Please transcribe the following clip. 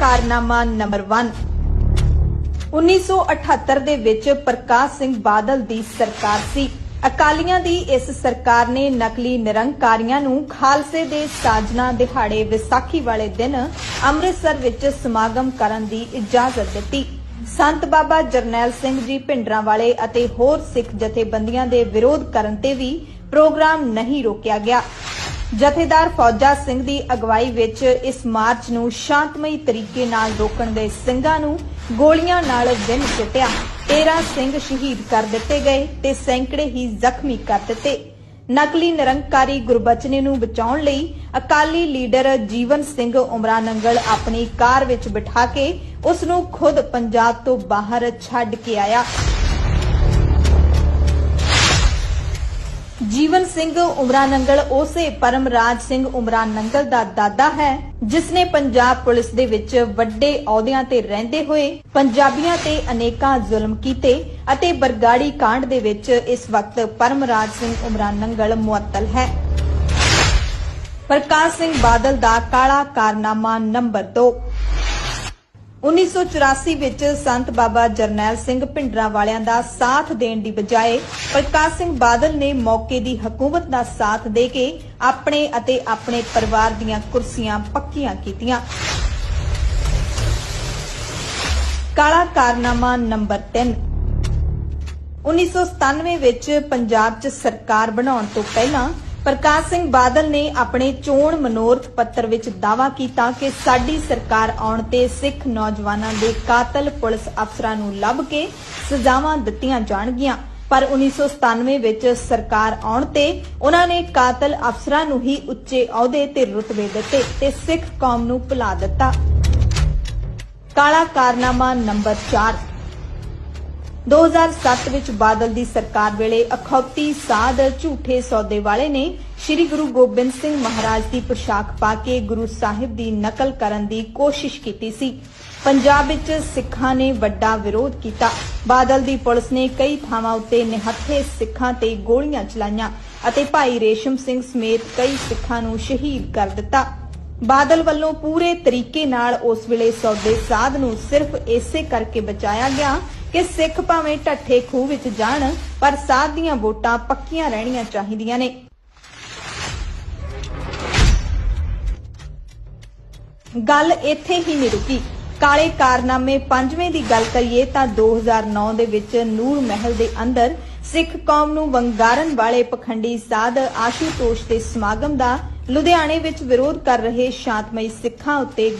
ਕਾਰਨਾਮਾ number 1 1978 ਦੇ ਵਿੱਚ ਪ੍ਰਕਾਸ਼ ਸਿੰਘ ਬਾਦਲ ਦੀ ਸਰਕਾਰ ਸੀ। ਅਕਾਲੀਆਂ ਦੀ ਇਸ ਸਰਕਾਰ ਨੇ ਨਕਲੀ ਨਿਰੰਕਾਰੀਆਂ ਨੂੰ ਖਾਲਸੇ ਦੇ ਸਾਜਨਾ ਦਿਹਾੜੇ ਵਿਸਾਖੀ ਵਾਲੇ ਦਿਨ ਅੰਮ੍ਰਿਤਸਰ ਵਿੱਚ ਸਮਾਗਮ ਕਰਨ ਦੀ ਇਜਾਜ਼ਤ ਦਿੱਤੀ। ਸੰਤ ਬਾਬਾ ਜਰਨੈਲ ਸਿੰਘ ਜੀ ਭਿੰਡਰਾਂ ਵਾਲੇ ਅਤੇ ਹੋਰ ਸਿੱਖ ਜਥੇਬੰਦੀਆਂ ਦੇ ਵਿਰੋਧ ਕਰਨ ਤੇ ਵੀ ਪ੍ਰੋਗਰਾਮ ਨਹੀਂ ਰੋਕਿਆ ਗਿਆ। ਜਥੇਦਾਰ ਫੌਜਾ ਸਿੰਘ ਦੀ ਅਗਵਾਈ ਵਿੱਚ ਇਸ ਮਾਰਚ ਨੂੰ ਸ਼ਾਂਤਮਈ ਤਰੀਕੇ ਨਾਲ ਰੋਕਣ ਦੇ ਸਿੰਘਾਂ ਨੂੰ ਗੋਲੀਆਂ ਨਾਲ ਵਿੰਨ ਸੁੱਟਿਆ 13 ਸਿੰਘ ਸ਼ਹੀਦ ਕਰ ਦਿੱਤੇ ਗਏ ਤੇ ਸੈਂਕੜੇ ਹੀ ਜ਼ਖਮੀ ਕਰ ਦਿੱਤੇ। ਨਕਲੀ ਨਿਰੰਕਾਰੀ ਗੁਰਬਚਨੇ ਨੂੰ ਬਚਾਉਣ ਲਈ ਅਕਾਲੀ ਲੀਡਰ ਜੀਵਨ ਸਿੰਘ ਉਮਰਾ ਨੰਗਲ ਆਪਣੀ ਕਾਰ ਵਿੱਚ ਬਿਠਾ ਕੇ ਉਸ ਨੂੰ ਖੁਦ ਪੰਜਾਬ ਤੋਂ ਬਾਹਰ ਛੱਡ ਕੇ ਆਇਆ। ਸਿੰਘ ਉਮਰਾ ਨੰਗਲ ਉਸੇ ਪਰਮਰਾਜ ਸਿੰਘ ਉਮਰਾ ਨੰਗਲ ਦਾ ਦਾਦਾ ਹੈ ਜਿਸ ਨੇ ਪੰਜਾਬ ਪੁਲਿਸ ਦੇ ਵਿੱਚ ਵੱਡੇ ਅਹੁਦਿਆਂ ਤੇ ਰਹਿੰਦੇ ਹੋਏ ਪੰਜਾਬੀਆਂ ਤੇ ਅਨੇਕਾਂ ਜ਼ੁਲਮ ਕੀਤੇ ਅਤੇ ਬਰਗਾੜੀ ਕਾਂਡ ਦੇ ਵਿੱਚ ਇਸ ਵਕਤ ਪਰਮਰਾਜ ਸਿੰਘ ਉਮਰਾ ਨੰਗਲ ਮੁਅੱਤਲ ਹੈ। ਪ੍ਰਕਾਸ਼ ਸਿੰਘ ਬਾਦਲ ਦਾ ਕਾਲਾ ਕਾਰਨਾਮਾ ਨੰਬਰ 2 1984 ਵਿੱਚ ਸੰਤ ਬਾਬਾ ਜਰਨੈਲ ਸਿੰਘ ਭਿੰਡਰਾਂ ਵਾਲਿਆਂ ਦਾ ਸਾਥ ਦੇਣ ਦੀ ਬਜਾਏ ਪ੍ਰਕਾਸ਼ ਸਿੰਘ ਬਾਦਲ ਨੇ ਮੌਕੇ ਦੀ ਹਕੂਮਤ ਦਾ ਸਾਥ ਦੇ ਕੇ ਆਪਣੇ ਅਤੇ ਆਪਣੇ ਪਰਿਵਾਰ ਦੀਆਂ ਕੁਰਸੀਆਂ ਪੱਕੀਆਂ ਕੀਤੀਆਂ। ਕਾਲਾ ਕਾਰਨਾਮਾ ਨੰਬਰ 3 1997 ਵਿੱਚ ਪੰਜਾਬ 'ਚ ਸਰਕਾਰ ਬਣਾਉਣ ਤੋਂ ਪਹਿਲਾਂ ਪ੍ਰਕਾਸ਼ ਸਿੰਘ ਬਾਦਲ ਨੇ ਆਪਣੇ ਚੋਣ ਮਨੋਰਥ ਪੱਤਰ ਵਿੱਚ ਦਾਅਵਾ ਕੀਤਾ ਕਿ ਸਾਡੀ ਸਰਕਾਰ ਆਉਣ ਤੇ ਸਿੱਖ ਨੌਜਵਾਨਾਂ ਦੇ ਕਾਤਲ ਪੁਲਿਸ ਅਫਸਰਾਂ ਨੂੰ ਲੱਭ ਕੇ ਸਜ਼ਾਵਾਂ ਦਿੱਤੀਆਂ ਜਾਣਗੀਆਂ। ਪਰ 1997 ਵਿੱਚ ਸਰਕਾਰ ਆਉਣ ਤੇ ਉਹਨਾਂ ਨੇ ਕਾਤਲ ਅਫਸਰਾਂ ਨੂੰ ਹੀ ਉੱਚੇ ਅਹੁਦੇ ਤੇ ਰੁਤਬੇ ਦਿੱਤੇ ਤੇ ਸਿੱਖ ਕੌਮ ਨੂੰ ਭੁਲਾ ਦਿੱਤਾ। ਕਾਲਾ ਕਾਰਨਾਮਾ ਨੰਬਰ 4 2007 ਵਿੱਚ ਬਾਦਲ ਦੀ ਸਰਕਾਰ ਵੇਲੇ ਅਖੌਤੀ ਸਾਧ ਝੂਠੇ ਸੌਦੇ ਵਾਲੇ ਨੇ ਸ੍ਰੀ ਗੁਰੂ ਗੋਬਿੰਦ ਸਿੰਘ ਮਹਾਰਾਜ ਦੀ ਪੋਸ਼ਾਕ ਪਾ ਕੇ ਗੁਰੂ ਸਾਹਿਬ ਦੀ ਨਕਲ ਕਰਨ ਦੀ ਕੋਸ਼ਿਸ਼ ਕੀਤੀ ਸੀ। ਪੰਜਾਬ ਵਿੱਚ ਸਿੱਖਾਂ ਨੇ ਵੱਡਾ ਵਿਰੋਧ ਕੀਤਾ। ਬਾਦਲ ਦੀ ਪੁਲਿਸ ਨੇ ਕਈ ਥਾਵਾਂ ਉੱਤੇ ਨਿਹੱਥੇ ਸਿੱਖਾਂ ਤੇ ਗੋਲੀਆਂ ਚਲਾਈਆਂ ਅਤੇ ਭਾਈ ਰੇਸ਼ਮ ਸਿੰਘ ਸਮੇਤ ਕਈ ਸਿੱਖਾਂ ਨੂੰ ਸ਼ਹੀਦ ਕਰ ਦਿੱਤਾ। ਬਾਦਲ ਵੱਲੋਂ ਪੂਰੇ ਤਰੀਕੇ ਨਾਲ ਉਸ ਵੇਲੇ ਸੌਦੇ ਸਾਧ ਨੂੰ ਸਿਰਫ ਇਸੇ ਕਰਕੇ ਬਚਾਇਆ ਗਿਆ ਕਿ ਸਿੱਖ ਭਾਵੇਂ ਢੱਠੇ ਖੂਹ ਵਿੱਚ ਜਾਣ, ਪਰ ਸਾਧ ਦੀਆਂ ਵੋਟਾਂ ਪੱਕੀਆਂ ਰਹਿਣੀਆਂ ਚਾਹੀਦੀਆਂ ਨੇ। ਗੱਲ ਇੱਥੇ ਹੀ ਨਹੀਂ ਰੁਕੀ। ਕਾਲੇ ਕਾਰਨਾਮੇ ਪੰਜਵੇਂ ਦੀ ਗੱਲ ਕਰੀਏ ਤਾਂ 2009 ਦੇ ਵਿੱਚ ਨੂਰ ਮਹਿਲ ਦੇ ਅੰਦਰ ਸਿੱਖ ਕੌਮ ਨੂੰ ਵੰਗਾਰਨ ਵਾਲੇ ਪਖੰਡੀ ਸਾਧ ਆਸ਼ੂਤੋਸ਼ ਦੇ ਸਮਾਗਮ ਦਾ ਲੁਧਿਆਣੇ ਵਿੱਚ ਵਿਰੋਧ ਕਰ ਰਹੇ ਸ਼ਾਂਤਮਈ ਸਿੱਖਾਂ ਉੱਤੇ